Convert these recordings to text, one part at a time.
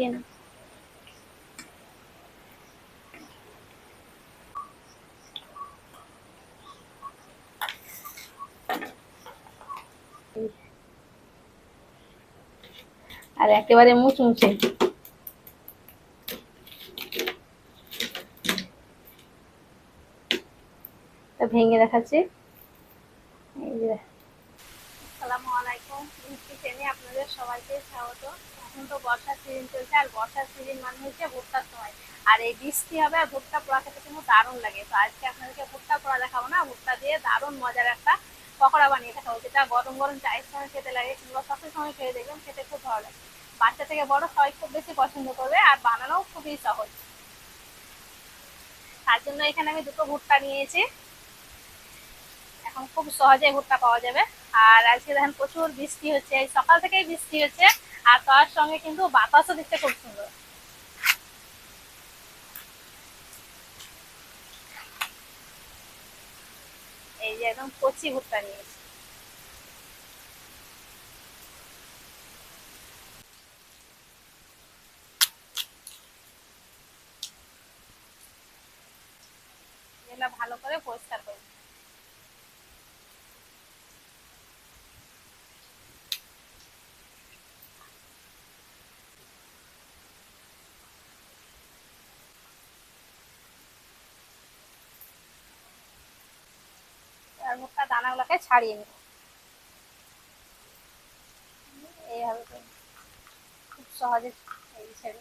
মাখিয়ে নেব আর একেবারে মুচমুচে ভেঙে দেখাচ্ছি এই যে আসসালামু আলাইকুম মিষ্টি আপনাদের সবাইকে স্বাগত। এখন তো বর্ষার সিজন চলছে, আর বর্ষার সিজন মানে হচ্ছে ভুট্টার সময়। আর এই বৃষ্টি হবে আর ভুট্টা পোড়া খেতে কিন্তু দারুণ লাগে। তো আজকে আপনাদেরকে ভুট্টা পোড়া দেখাবো না, ভুট্টা দিয়ে দারুণ মজার একটা পকোড়া বানিয়ে দেখাবো, যেটা গরম গরম চায়ের সময় খেতে লাগে কিংবা সসের সময় খেয়ে দেখবেন, খেতে খুব ভালো লাগে। বাচ্চা থেকে বড় সবাই খুব বেশি পছন্দ করবে, আর বানানোও খুবই সহজ। তার জন্য এখানে আমি দুটো ভুট্টা নিয়েছি। এখন খুব সহজে ভুট্টা পাওয়া যাবে। আর আজকে দেখেন প্রচুর বৃষ্টি হচ্ছে, এই সকাল থেকেই বৃষ্টি হচ্ছে, আর তার সঙ্গে কিন্তু বাতাসও দিচ্ছে খুব সুন্দর। এই যে একদম কচি ভুট্টা নিয়েছি ভালো করে পরিষ্কার করে আর মুখটা দানাগুলোকে ছাড়িয়ে নিব এইভাবে খুব সহজে এই ছেড়ে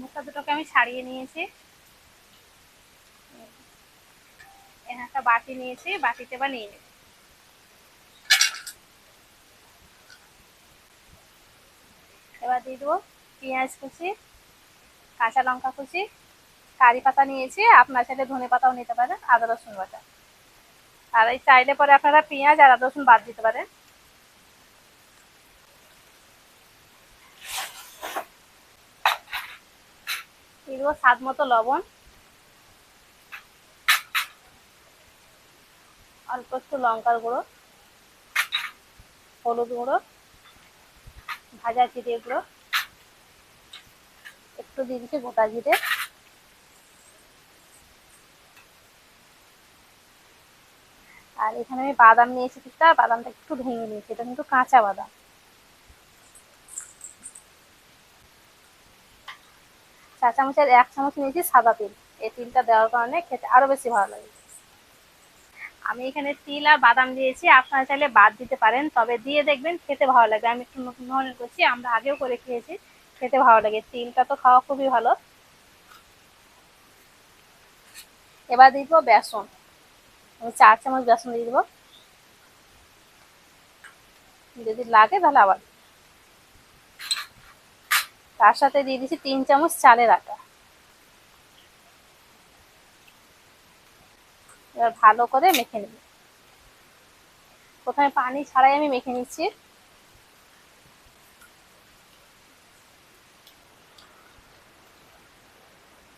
মুখটা দুটোকে আমি ছাড়িয়ে নিয়েছি। একটা বাটি নিয়েছি, বাটিতে বা নিয়ে নেব। এবার দিয়ে দেবো পেঁয়াজ কুচি, কাঁচা লঙ্কা কুচি, কারি পাতা নিয়েছি, আপনার সাথে ধনে পাতাও নিতে পারেন, আদা রসুন বাটা। আর এই চাইলে পরে আপনারা পেঁয়াজ আর আদা রসুন বাদ দিতে পারেন। দেবো স্বাদ মতো লবণ। অল্প একটু লঙ্কার গুঁড়ো, হলুদ গুঁড়ো, ভাজা জিরে গুঁড়ো, একটু দিয়ে দিচ্ছি গোটা জিরে। আর এখানে আমি বাদাম নিয়েছি কিছুটা, বাদামটা একটু ভেঙে নিয়েছি, এটা কিন্তু কাঁচা বাদাম। চা চামচের এক চামচ নিয়েছি সাদা তিল। এই তিলটা দেওয়ার কারণে খেতে আরও বেশি ভালো লাগে। আমি এখানে তিল আর বাদাম দিয়েছি, আপনারা চাইলে বাদ দিতে পারেন, তবে দিয়ে দেখবেন খেতে ভালো লাগে আমি একটু নতুন ধরনের করছি, আমরা আগেও করে খেয়েছি, খেতে ভালো লাগে। তিলটা তো খাওয়া খুবই ভালো। এবার দেবো বেসন। আমি চার চামচ বেসন দিয়ে দেবো। যদি লাগে তাহলে আবার তার সাথে দিয়ে দিচ্ছি তিন চামচ চালের আটা। এবার ভালো করে মেখে নেব। প্রথমে পানি ছাড়াই আমি মেখে নিচ্ছি।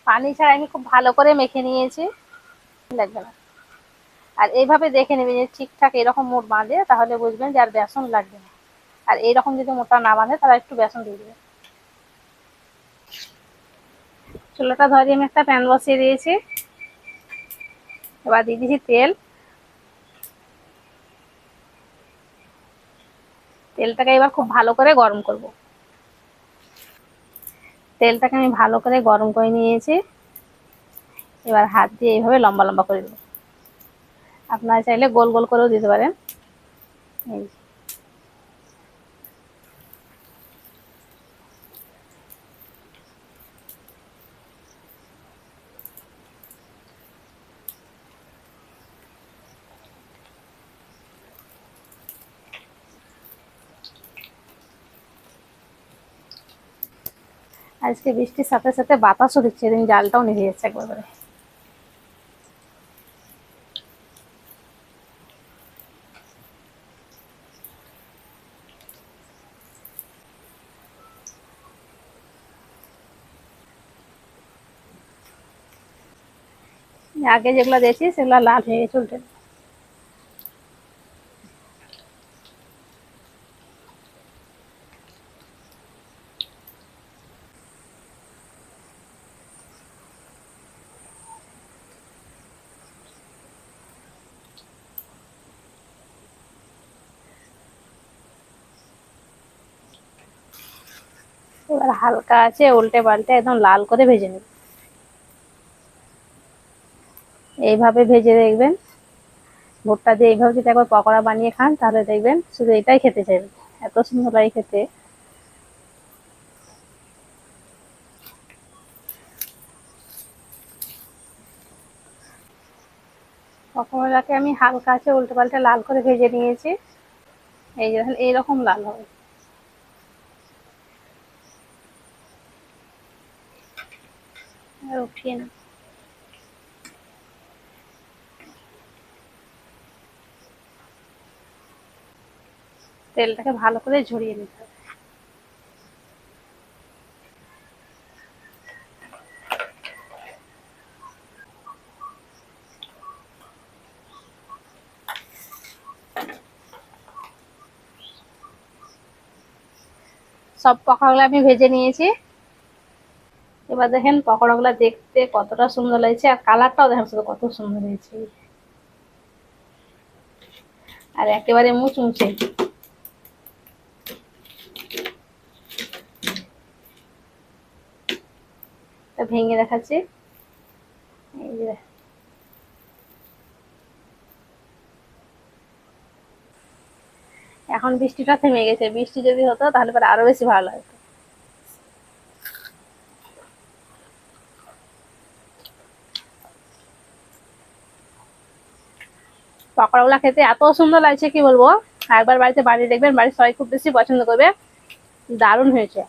পানি ছাড়া আমি খুব ভালো করে মেখে নিয়েছি। লাগবে না আর এইভাবে দেখে নেবেন যে ঠিকঠাক এরকম মোট বাঁধে, তাহলে বুঝবেন যে আর বেসন লাগবে না। আর এইরকম যদি মোটা না বাঁধে, তাহলে একটু বেসন দিয়ে দেবেন। চুলাটা ধরে আমি একটা প্যান বসিয়ে দিয়েছি। এবার দিয়ে দিয়েছি তেল। তেলটাকে এবার খুব ভালো করে গরম করব। তেলটাকে আমি ভালো করে গরম করে নিয়েছি। এবার হাত দিয়ে এইভাবে লম্বা লম্বা করে দেবো। আপনারা চাইলে গোল গোল করেও দিতে পারেন। এই আজকে বৃষ্টির সাথে সাথে বাতাসও দিচ্ছে দিন জালটাও নিভে যাচ্ছে একবারে আগে যেগুলো দিয়েছি সেগুলো লাল হয়ে গেছে উল্টে এবার হালকা আছে, উল্টে পাল্টে একদম লাল করে ভেজে নেব। এইভাবে ভেজে দেখবেন, ভুট্টা দিয়ে এইভাবে যদি একবার পকোড়া বানিয়ে খান, তাহলে দেখবেন শুধু এটাই খেতে চাইবেন, এত সুন্দর লাগে খেতে। পকোড়াটাকে আমি হালকা আছে, উল্টে পাল্টে লাল করে ভেজে নিয়েছি। এই যে এইরকম লাল হবে। উঠিয়ে না তেলটাকে ভালো করে ঝরিয়ে নিতে হবে। সব পকোড়াগুলো আমি ভেজে নিয়েছি। এবার দেখেন পকোড়াগুলো দেখতে কতটা সুন্দর লাগছে, আর কালারটাও দেখেন শুধু কত সুন্দর হয়েছে। আর একেবারে মুচমুচে। ভেঙে দেখাচ্ছি। এই এখন বৃষ্টিটা থেমে গেছে। বৃষ্টি যদি হতো তাহলে পরে আরও বেশি ভালো লাগতো। পকোড়াগুলো খেতে এত সুন্দর লাগছে, কি বলব? একবার বাড়িতে বানিয়ে দেখবেন, বাড়ির সবাই খুব বেশি পছন্দ করবে। দারুণ হয়েছে।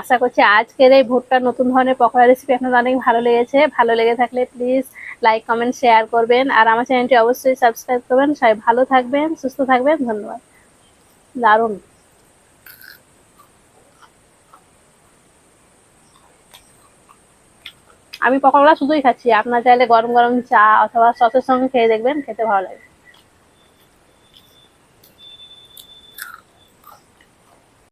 আশা করছি আজকের এই ভুট্টার নতুন ধরনের পকোড়া রেসিপি আপনাদের অনেক ভালো লেগেছে। ভালো লেগে থাকলে প্লিজ লাইক কমেন্ট শেয়ার করবেন। আর আমার চ্যানেলটি অবশ্যই সাবস্ক্রাইব করবেন। সবাই ভালো থাকবেন, সুস্থ থাকবেন। ধন্যবাদ। দারুণ। আমি পকোড়া শুধুই খাচ্ছি। আপনার চাইলে গরম গরম চা অথবা সসের সঙ্গে খেয়ে দেখবেন, খেতে ভালো লাগে।